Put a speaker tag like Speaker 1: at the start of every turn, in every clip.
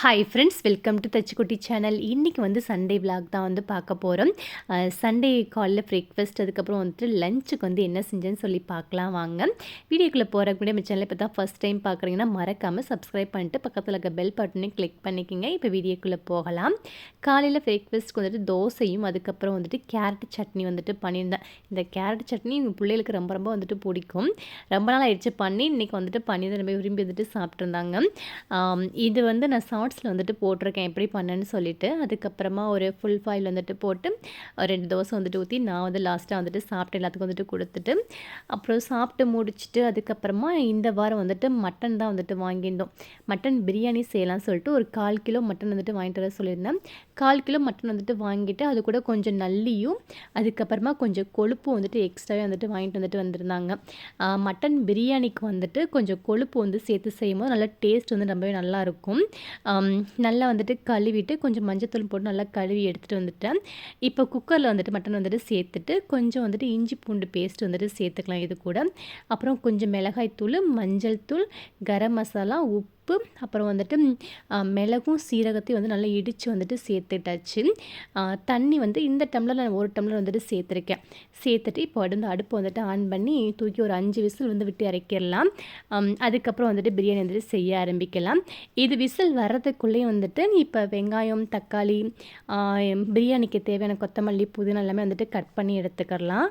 Speaker 1: Hi friends welcome to Thachukutty channel இன்றைக்கி வந்து Sunday vlog தான் வந்து பார்க்க போகிறோம் சண்டே காலையில் பிரேக்ஃபாஸ்ட் அதுக்கப்புறம் வந்துட்டு லஞ்சுக்கு வந்து என்ன செஞ்சேன்னு சொல்லி பார்க்கலாம் வாங்க. வீடியோக்குள்ளே போகிறக்கு முன்னாடி நம்ம சேனல் இப்போ தான் ஃபஸ்ட் டைம் பார்க்குறீங்கன்னா மறக்காமல் சப்ஸ்கிரைப் பண்ணிட்டு பக்கத்தில் இருக்க பெல் பட்டனையும் கிளிக் பண்ணிக்கோங்க. இப்போ வீடியோக்குள்ளே போகலாம். காலையில் பிரேக்ஃபாஸ்ட்க்கு வந்துட்டு தோசையும் அதுக்கப்புறம் வந்துட்டு கேரட் சட்னி வந்துட்டு பண்ணியிருந்தேன். இந்த கேரட் சட்னி எங்கள் பிள்ளைகளுக்கு ரொம்ப ரொம்ப வந்துட்டு பிடிக்கும். ரொம்ப நாள் ஆயிடுச்சு பண்ணி இன்றைக்கி வந்துட்டு பண்ணி ரொம்ப விரும்பி வந்துட்டு சாப்பிட்ருந்தாங்க இது வந்து நான் ஷார்ட்ஸில் வந்துட்டு போட்டிருக்கேன். எப்படி பண்ணேன்னு சொல்லிட்டு அதுக்கப்புறமா ஒரு ஃபுல் ஃபாயில் வந்துட்டு போட்டு ஒரு ரெண்டு தோசை வந்துட்டு ஊற்றி நான் வந்து லாஸ்ட்டாக வந்துட்டு சாப்பிட்டு எல்லாத்துக்கும் வந்துட்டு கொடுத்துட்டு அப்புறம் சாப்பிட்டு முடிச்சுட்டு அதுக்கப்புறமா இந்த வாரம் வந்துட்டு மட்டன் தான் வந்துட்டு வாங்கியிருந்தோம். மட்டன் பிரியாணி செய்யலாம்னு சொல்லிட்டு ஒரு கால் கிலோ மட்டன் வந்துட்டு வாங்கிட்டு வர சொல்லியிருந்தேன். கால் கிலோ மட்டன் வந்துட்டு வாங்கிட்டு அது கூட கொஞ்சம் நல்லியும் அதுக்கப்புறமா கொஞ்சம் கொழுப்பும் வந்துட்டு எக்ஸ்ட்ராவே வந்துட்டு வாங்கிட்டு வந்துட்டு வந்திருந்தாங்க. மட்டன் பிரியாணிக்கு வந்துட்டு கொஞ்சம் கொழுப்பு வந்து சேர்த்து செய்யும்போது நல்லா டேஸ்ட் வந்து ரொம்பவே நல்லா இருக்கும். நல்லா வந்துட்டு கழுவிட்டு கொஞ்சம் மஞ்சத்தூள் போட்டு நல்லா கழுவி எடுத்துகிட்டு வந்துட்டேன். இப்போ குக்கரில் வந்துட்டு மட்டன் வந்துட்டு சேர்த்துட்டு கொஞ்சம் வந்துட்டு இஞ்சி பூண்டு பேஸ்ட் வந்துட்டு சேர்த்துக்கலாம் இது கூட. அப்புறம் கொஞ்சம் மிளகாய் தூள் மஞ்சள் தூள் கரம் மசாலா உப்பு உப்பு அப்புறம் வந்துட்டு மிளகும் சீரகத்தையும் வந்து நல்லா இடித்து வந்துட்டு சேர்த்துட்டாச்சு. தண்ணி வந்து இந்த டம்ளர் நான் ஒரு டம்ளர் வந்துட்டு சேர்த்துருக்கேன். சேர்த்துட்டு இப்போ வந்து அடுப்பு வந்துட்டு ஆன் பண்ணி தூக்கி ஒரு அஞ்சு விசில் வந்து விட்டு இறக்கிடலாம். அதுக்கப்புறம் வந்துட்டு பிரியாணி வந்துட்டு செய்ய ஆரம்பிக்கலாம். இது விசில் வர்றதுக்குள்ளேயும் வந்துட்டு இப்போ வெங்காயம் தக்காளி பிரியாணிக்கு தேவையான கொத்தமல்லி புதினா எல்லாமே வந்துட்டு கட் பண்ணி எடுத்துக்கலாம்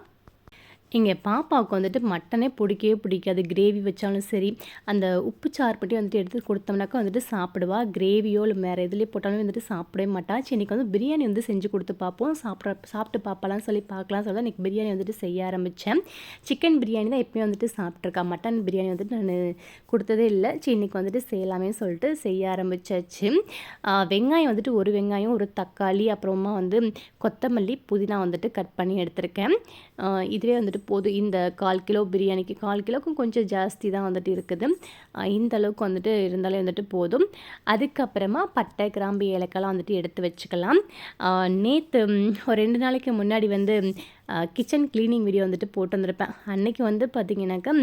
Speaker 1: இங்கே பாப்பாவுக்கு வந்துட்டு மட்டனே பிடிக்கவே பிடிக்காது. கிரேவி வச்சாலும் சரி அந்த உப்பு சார்பட்டி வந்துட்டு எடுத்து கொடுத்தோம்னாக்கா வந்துட்டு சாப்பிடுவா. கிரேவியோ இல்லை வேறு எதுலேயே போட்டாலும் வந்துட்டு சாப்பிடவே மாட்டா. சரி இன்னைக்கு வந்து பிரியாணி வந்து செஞ்சு கொடுத்து பார்ப்போம் சாப்பிட்ற சாப்பிட்டு பார்ப்பலாம் சொல்லி பார்க்கலாம் சொல்லி இன்றைக்கி பிரியாணி வந்துட்டு செய்ய ஆரம்பித்தேன் சிக்கன் பிரியாணி தான் எப்பயும் வந்துட்டு சாப்பிட்ருக்கா மட்டன் பிரியாணி வந்துட்டு நான் கொடுத்ததே இல்லை. சரி இன்னைக்கு வந்துட்டு செய்யலாமே சொல்லிட்டு செய்ய ஆரம்பிச்சாச்சு. வெங்காயம் வந்துட்டு ஒரு வெங்காயம் ஒரு தக்காளி அப்புறமா வந்து கொத்தமல்லி புதினா வந்துட்டு கட் பண்ணி எடுத்திருக்கேன். இதுவே வந்துட்டு போதும் இந்த கால் கிலோ பிரியாணிக்கு கால் கிலோக்கும் கொஞ்சம் ஜாஸ்தி தான் வந்துட்டு இருக்குது. இந்த அளவுக்கு வந்துட்டு இருந்தாலே வந்துட்டு போதும். அதுக்கப்புறமா பட்டை கிராம்பு ஏலக்காய்லாம் வந்துட்டு எடுத்து வச்சுக்கலாம். நேற்று ஒரு ரெண்டு நாளைக்கு முன்னாடி வந்து கிச்சன் க்ளீனிங் வீடியோ வந்துட்டு போட்டு வந்திருப்பேன் அன்னைக்கு வந்து பார்த்தீங்கன்னாக்கா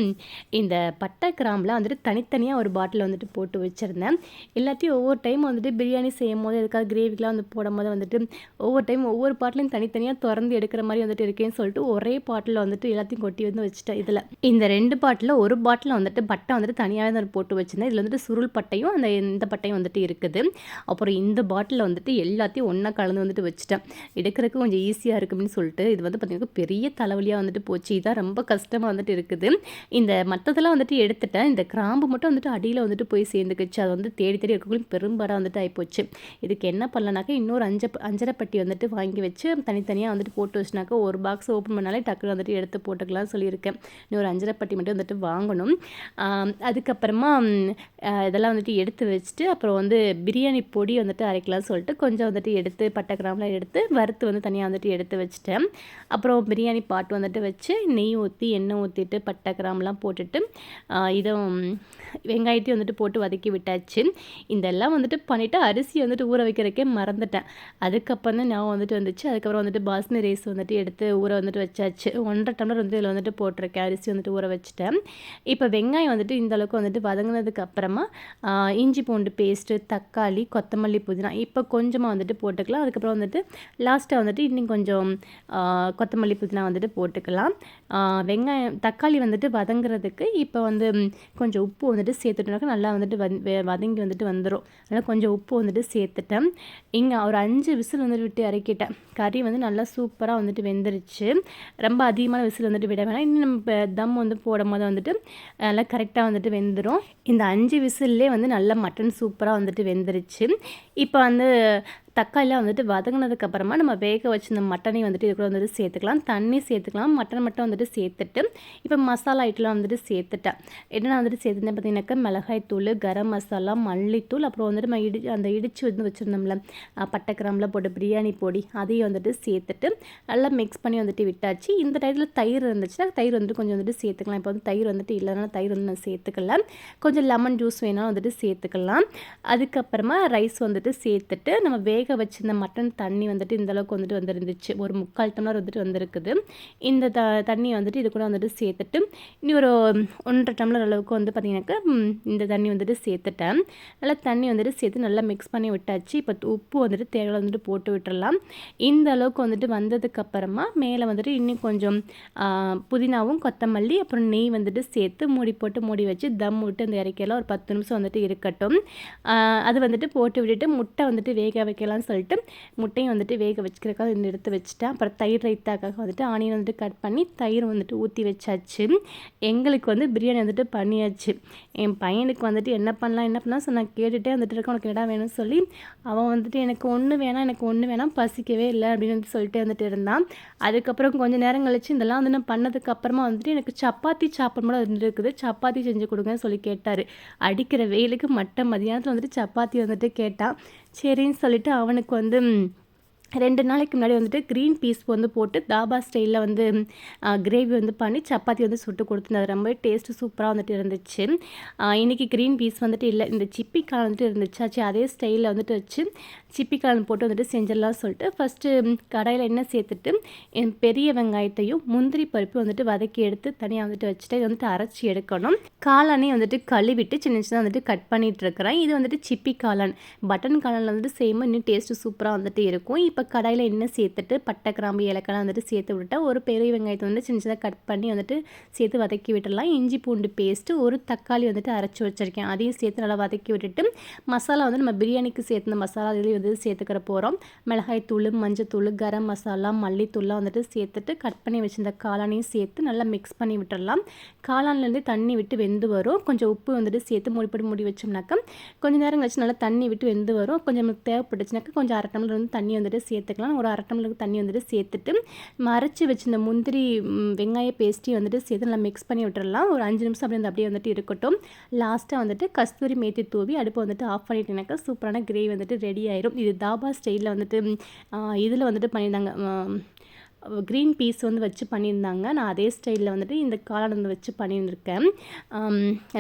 Speaker 1: இந்த பட்டை கிராம்புலாம் வந்துட்டு தனித்தனியாக ஒரு பாட்டில் வந்துட்டு போட்டு வச்சுருந்தேன். எல்லாத்தையும் ஒவ்வொரு டைம் வந்துட்டு பிரியாணி செய்யும் போது எதுக்காவது கிரேவிக்கெலாம் வந்து போடும் போது வந்துட்டு ஒவ்வொரு டைம் ஒவ்வொரு பாட்டிலையும் தனித்தனியாக திறந்து எடுக்கிற மாதிரி வந்துட்டு இருக்கேன்னு சொல்லிட்டு ஒரே பாட்டில் வந்துட்டு எல்லாத்தையும் கொட்டி வந்து வச்சுட்டேன் இதில். இந்த ரெண்டு பாட்டில் ஒரு பாட்டில் வந்துட்டு பட்டை வந்துட்டு தனியாகவே வந்து போட்டு வச்சுருந்தேன். இதில் வந்துட்டு சுருள் பட்டையும் அந்த இந்த பட்டையும் வந்துட்டு இருக்குது. அப்புறம் இந்த பாட்டிலில் வந்துட்டு எல்லாத்தையும் ஒன்றா கலந்து வந்துட்டு வச்சுட்டேன். எடுக்கிறதுக்கு கொஞ்சம் ஈஸியாக இருக்கும்னு சொல்லிட்டு இது வந்து பார்த்திங்கன்னா பெரிய தலைவலியாக வந்துட்டு போச்சு. இதான் ரொம்ப கஷ்டமாக வந்துட்டு இருக்குது. இந்த மற்றதெல்லாம் வந்துட்டு எடுத்துட்டேன். இந்த கிராம்பு மட்டும் வந்துட்டு அடியில் வந்துட்டு போய் சேர்ந்துக்குச்சு. அது வந்து தேடி தேடி இருக்கக்குள்ள பெரும்பாடாக வந்துட்டு ஆகிப்போச்சு இதுக்கு என்ன பண்ணலனாக்கா இன்னொரு அஞ்ச அஞ்சரை பட்டி வந்துட்டு வாங்கி வச்சு தனித்தனியாக வந்துட்டு போட்டு வச்சுனாக்கா ஒரு பாக்ஸ் ஓப்பன் பண்ணாலே டக்குனு வந்துட்டு எடுத்து போட்டுக்கலாம் சொல்லியிருக்கேன். இன்னொரு அஞ்சரை பட்டி மட்டும் வந்துட்டு வாங்கணும். அதுக்கப்புறமா இதெல்லாம் வந்துட்டு எடுத்து வச்சுட்டு அப்புறம் வந்து பிரியாணி பொடி வந்துட்டு அரைக்கலாம்னு சொல்லிட்டு கொஞ்சம் வந்துட்டு எடுத்து பட்டை கிராம்லாம் எடுத்து வறுத்து வந்து தனியாக வந்துட்டு எடுத்து வச்சுட்டேன். அப்புறம் அப்புறம் பிரியாணி பாட் வந்துட்டு வச்சு நெய் ஊற்றி எண்ணெய் ஊற்றிட்டு பட்டை கிராம்லாம் போட்டுட்டு இதை இதுவும் வெங்காயத்தையும் வந்துட்டு போட்டு வதக்கி விட்டாச்சு. இதெல்லாம் வந்துட்டு பண்ணிவிட்டு அரிசி வந்துட்டு ஊற வைக்கிறக்கே மறந்துட்டேன். அதுக்கப்புறம் தான் நான் வந்துட்டு வந்துச்சு. அதுக்கப்புறம் வந்துட்டு பாஸ்மதி ரைஸ் வந்துட்டு எடுத்து ஊற வந்துட்டு வச்சாச்சு. ஒன்றரை டம்ளர் வந்து இதில் வந்துட்டு போட்டிருக்கேன். அரிசி வந்துட்டு ஊற வச்சுட்டேன். இப்போ வெங்காயம் வந்துட்டு இந்த அளவுக்கு வந்துட்டு வதங்கினதுக்கு அப்புறமா இஞ்சி பூண்டு பேஸ்ட்டு தக்காளி கொத்தமல்லி புதினா இப்போ கொஞ்சமாக வந்துட்டு போட்டுக்கலாம். அதுக்கப்புறம் வந்துட்டு லாஸ்ட்டாக வந்துட்டு இன்னும் கொஞ்சம் கொத்தமல்லி கொத்தமல்லி புதினா வந்துட்டு போட்டுக்கலாம். வெங்காயம் தக்காளி வந்துட்டு வதங்குறதுக்கு இப்போ வந்து கொஞ்சம் உப்பு வந்துட்டு சேர்த்துட்டோம்னாக்கா நல்லா வந்துட்டு வந் வதங்கி வந்துட்டு வந்துடும் அதனால் கொஞ்சம் உப்பு வந்துட்டு சேர்த்துட்டேன். இங்கே ஒரு அஞ்சு விசில் வந்துட்டு விட்டு இறக்கிட்டேன். கறி வந்து நல்லா சூப்பராக வந்துட்டு வெந்துருச்சு. ரொம்ப அதிகமான விசில் வந்துட்டு விட வேணாம். இன்னும் நம்ம இப்போ தம் வந்து போடும் போது வந்துட்டு நல்லா கரெக்டாக வந்துட்டு வெந்துடும் இந்த அஞ்சு விசில்லே வந்து நல்லா மட்டன் சூப்பராக வந்துட்டு வெந்துருச்சு. இப்போ வந்து தக்காளிலாம் வந்துட்டு வதங்கினதுக்கு அப்புறமா நம்ம வேக வச்சிருந்த மட்டனையும் வந்துட்டு இது கூட வந்துட்டு சேர்த்துக்கலாம். தண்ணி சேர்த்துக்கலாம். மட்டன் மட்டும் வந்துட்டு சேர்த்துட்டு இப்போ மசாலா ஐட்டம்லாம் வந்துட்டு சேர்த்துட்டேன். என்னென்ன வந்துட்டு சேர்த்துட்டேன் பார்த்தீங்கன்னாக்கா மிளகாய் தூள் கரம் மசாலா மல்லித்தூள் அப்புறம் வந்துட்டு நம்ம இடி அந்த இடித்து வந்து வச்சுருந்தோம்ல பட்டை கிராமில் போட்டு பிரியாணி பொடி அதையும் வந்துட்டு சேர்த்துட்டு நல்லா மிக்ஸ் பண்ணி வந்துட்டு விட்டாச்சு. இந்த டயத்தில் தயிர் இருந்துச்சுன்னா தயிர் வந்துட்டு கொஞ்சம் வந்துட்டு சேர்த்துக்கலாம். இப்போ வந்து தயிர் வந்துட்டு இல்லைனா தயிர் வந்து நான் சேர்த்துக்கல. கொஞ்சம் லெமன் ஜூஸ் வேணாலும் வந்துட்டு சேர்த்துக்கலாம். அதுக்கப்புறமா ரைஸ் வந்துட்டு சேர்த்துட்டு நம்ம வேக வேக வச்சிருந்த மட்டன் தண்ணி வந்துட்டு இந்த அளவுக்கு வந்துட்டு வந்துருந்துச்சு. ஒரு முக்கால் டம்ளர் வந்துட்டு வந்திருக்குது. இந்த த தண்ணி வந்துட்டு இது கூட வந்துட்டு சேர்த்துட்டு இனி ஒரு ஒன்றரை டம்ளர் அளவுக்கு வந்து பார்த்திங்கனாக்கா இந்த தண்ணி வந்துட்டு சேர்த்துட்டேன். நல்லா தண்ணி வந்துட்டு சேர்த்து நல்லா மிக்ஸ் பண்ணி விட்டாச்சு. இப்போ உப்பு வந்துட்டு தேவையில் வந்துட்டு போட்டு விட்டுறலாம். இந்த அளவுக்கு வந்துட்டு வந்ததுக்கப்புறமா மேலே வந்துட்டு இன்னும் கொஞ்சம் புதினாவும் கொத்தமல்லி அப்புறம் நெய் வந்துட்டு சேர்த்து மூடி போட்டு மூடி வச்சு தம் விட்டு அந்த இறக்கையெல்லாம் ஒரு பத்து நிமிஷம் வந்துட்டு இருக்கட்டும். அது வந்துட்டு போட்டு விட்டுட்டு முட்டை வந்துட்டு வேக வைக்கலாம் வைக்கலாம்னு சொல்லிட்டு முட்டையும் வந்துட்டு வேக வச்சுக்கிறக்காக எடுத்து வச்சுட்டேன். அப்புறம் தயிர் ரைத்தாக்காக வந்துட்டு ஆனியன் வந்துட்டு கட் பண்ணி தயிர் வந்துட்டு ஊற்றி வச்சாச்சு. எங்களுக்கு வந்து பிரியாணி வந்துட்டு பண்ணியாச்சு. என் பையனுக்கு வந்துட்டு என்ன பண்ணலாம் என்ன பண்ணலாம் ஸோ நான் கேட்டுகிட்டே வந்துட்டு இருக்கேன். உனக்கு இடம் வேணும்னு சொல்லி அவன் வந்துட்டு எனக்கு ஒன்று வேணாம் எனக்கு ஒன்று வேணாம் பசிக்கவே இல்லை அப்படின்னு சொல்லிட்டு வந்துட்டு இருந்தான். அதுக்கப்புறம் கொஞ்சம் நேரம் கழிச்சு இதெல்லாம் வந்து நான் பண்ணதுக்கு அப்புறமா வந்துட்டு எனக்கு சப்பாத்தி சாப்பிட இருந்துருக்குது இருக்குது. சப்பாத்தி செஞ்சு கொடுங்கன்னு சொல்லி கேட்டார். அடிக்கிற வெயிலுக்கு மட்ட மதியானத்தில் வந்துட்டு சப்பாத்தி வந்துட்டு கேட்டான். சரின்னு சொல்லிட்டு அவனுக்கு வந்து ரெண்டு நாளைக்கு முன்னாடி வந்துட்டு க்ரீன் பீஸ் வந்து போட்டு தாபா ஸ்டைலில் வந்து கிரேவி வந்து பண்ணி சப்பாத்தி வந்து சுட்டு கொடுத்துருந்தது ரொம்ப டேஸ்ட்டு சூப்பராக வந்துட்டு இருந்துச்சு. இன்றைக்கி க்ரீன் பீஸ் வந்துட்டு இல்லை இந்த சிப்பி காலம் வந்துட்டு இருந்துச்சாச்சு அதே ஸ்டைலில் வந்துட்டு வச்சு சிப்பி காலம் போட்டு வந்துட்டு செஞ்சிடலாம் சொல்லிட்டு ஃபஸ்ட்டு கடையில் என்ன சேர்த்துட்டு என் பெரிய வெங்காயத்தையும் முந்திரி பருப்பு வந்துட்டு வதக்கி எடுத்து தனியாக வந்துட்டு வச்சுட்டு வந்துட்டு அரைச்சி எடுக்கணும். காளானே வந்துட்டு கழுவிட்டு சின்ன சின்ன வந்துட்டு கட் பண்ணிகிட்ருக்கிறேன் இது வந்துட்டு சிப்பி காளான். பட்டன் காளானில் வந்துட்டு சேமாக இன்னும் டேஸ்ட்டு சூப்பராக வந்துட்டு இருக்கும். இப்போ கடாயில் எண்ணெய் சேர்த்துட்டு பட்டை கிராம்பு இலக்கெல்லாம் வந்துட்டு சேர்த்து விட்டுட்டா ஒரு பெரிய வெங்காயத்தை வந்து சின்ன சின்னதாக கட் பண்ணி வந்துட்டு சேர்த்து வதக்கி விட்டுடலாம். இஞ்சி பூண்டு பேஸ்ட்டு ஒரு தக்காளி வந்துட்டு அரைச்சி வச்சுருக்கேன். அதையும் சேர்த்து நல்லா வதக்கி விட்டுட்டு மசாலா வந்து நம்ம பிரியாணிக்கு சேர்த்து மசாலா இதுலேயும் வந்து சேர்த்துக்கிற போகிறோம் மிளகாய் தூள் மஞ்சத்தூள் கரம் மசாலா மல்லித்தூள்லாம் வந்துட்டு சேர்த்துட்டு கட் பண்ணி வச்சிருந்த காளானையும் சேர்த்து நல்லா மிக்ஸ் பண்ணி விட்டுடலாம். காளான்லேருந்து தண்ணி விட்டு வெந்து வரும். கொஞ்சம் உப்பு வந்துட்டு சேர்த்து மூடிப்படி மூடி வச்சோம்னாக்கா கொஞ்சம் நேரம் கழிச்சு நல்லா தண்ணி விட்டு வெந்து வரும். கொஞ்சம் தேவைப்பட்டுச்சுனாக்கா கொஞ்சம் அரை டம்ளர் வந்து தண்ணி வந்துட்டு சேர்த்துக்கலாம். ஒரு அரை டம்ளருக்கு தண்ணி வந்துட்டு சேர்த்துட்டு மறைச்சி வச்சிருந்த முந்திரி வெங்காய பேஸ்ட்டையும் வந்துட்டு சேர்த்து நல்லா மிக்ஸ் பண்ணி விட்டுறலாம். ஒரு அஞ்சு நிமிஷம் அப்படி வந்து அப்படியே வந்துட்டு இருக்கட்டும். லாஸ்ட்டாக வந்துட்டு கஸ்தூரி மேத்தி தூவி அடுப்பு வந்துட்டு ஆஃப் பண்ணிட்டேனாக்கா சூப்பரான கிரேவி வந்துட்டு ரெடி ஆயிரும். இது தாபா ஸ்டைலில் வந்துட்டு இதில் வந்துட்டு பண்ணியிருந்தாங்க. க்ரீன் பீஸ் வந்து வச்சு பண்ணியிருந்தாங்க. நான் அதே ஸ்டைலில் வந்துட்டு இந்த காளான் வந்து வச்சு பண்ணியிருந்திருக்கேன்.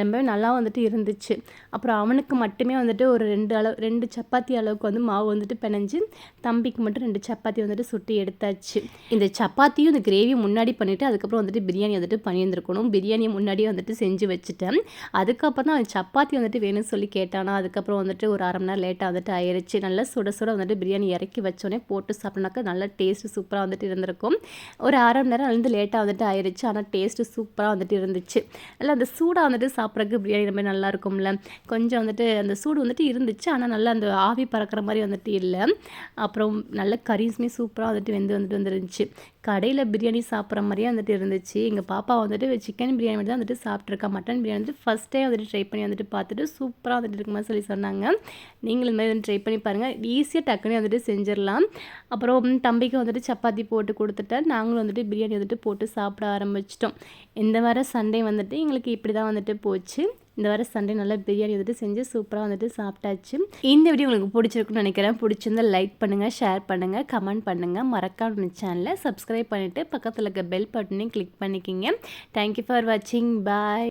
Speaker 1: ரொம்பவே நல்லா வந்துட்டு இருந்துச்சு. அப்புறம் அவனுக்கு மட்டுமே வந்துட்டு ஒரு ரெண்டு அளவு ரெண்டு சப்பாத்தி அளவுக்கு வந்து மாவு வந்துட்டு பிணைஞ்சு தம்பிக்கு மட்டும் ரெண்டு சப்பாத்தி வந்துட்டு சுட்டி எடுத்தாச்சு. இந்த சப்பாத்தியும் இந்த கிரேவியும் முன்னாடி பண்ணிவிட்டு அதுக்கப்புறம் வந்துட்டு பிரியாணி வந்துட்டு பண்ணியிருந்துருக்கணும். பிரியாணியை முன்னாடியே வந்துட்டு செஞ்சு வச்சுட்டேன். அதுக்கப்புறம் தான் சப்பாத்தி வந்துட்டு வேணும்னு சொல்லி கேட்டானா. அதுக்கப்புறம் வந்துட்டு ஒரு அரை மணி நேரம் லேட்டாக வந்துட்டு ஆயிடுச்சு நல்லா சுட சுட வந்துட்டு பிரியாணி இறக்கி வச்சோடனே போட்டு சாப்பிட்னாக்கா நல்லா டேஸ்ட்டு சூப்பராக வந்துட்டு இருந்திருக்கும். இருக்கும். ஒரு அரை மணி நேரம் வந்து லேட்டாக வந்துட்டு ஆயிடுச்சு ஆனால் டேஸ்ட்டு சூப்பராக வந்துட்டு இருந்துச்சு. இல்லை அந்த சூடாக வந்துட்டு சாப்பிட்றதுக்கு பிரியாணி ரொம்ப நல்லா இருக்கும்ல. கொஞ்சம் வந்துட்டு அந்த சூடு வந்துட்டு இருந்துச்சு. ஆனால் நல்லா அந்த ஆவி பறக்கிற மாதிரி வந்துட்டு இல்லை. அப்புறம் நல்ல கரீஸ்மே சூப்பராக வந்துட்டு வெந்து வந்துட்டு வந்துருந்துச்சு. கடையில் பிரியாணி சாப்பிட்ற மாதிரியே வந்துட்டு இருந்துச்சு. எங்கள் பாப்பா வந்துட்டு சிக்கன் பிரியாணி மட்டும் தான் வந்துட்டு சாப்பிட்ருக்கா. மட்டன் பிரியாணி வந்துட்டு ஃபஸ்ட்டே வந்துட்டு ட்ரை பண்ணி வந்துட்டு பார்த்துட்டு சூப்பராக வந்துட்டு இருக்குமா சொல்லி சொன்னாங்க. நீங்களும் இந்த மாதிரி வந்து ட்ரை பண்ணி பாருங்கள் ஈஸியாக டக்குனே வந்துட்டு செஞ்சிடலாம். அப்புறம் தம்பிக்கு வந்துட்டு சப்பாத்தி போட்டு கொடுத்துட்டேன். நாங்களும் வந்துட்டு பிரியாணி வந்துட்டு போட்டு சாப்பிட ஆரம்பிச்சிட்டோம். இந்த வாரம் சண்டே வந்துட்டு எங்களுக்கு இப்படி தான் வந்துட்டு போச்சு. இந்த வாரம் சண்டே நல்லா பிரியாணி வந்துட்டு செஞ்சு சூப்பராக வந்துட்டு சாப்பிட்டாச்சு. இந்த வீடியோ உங்களுக்கு பிடிச்சிருக்குன்னு நினைக்கிறேன். பிடிச்சிருந்தால் லைக் பண்ணுங்கள் ஷேர் பண்ணுங்கள் கமெண்ட் பண்ணுங்கள் மறக்காம சேனலை சப்ஸ்கிரைப் பண்ணிவிட்டு பக்கத்தில் இருக்க பெல் பட்டனையும் கிளிக் பண்ணிக்கிங்க. தேங்க்யூ ஃபார் வாட்சிங் பாய்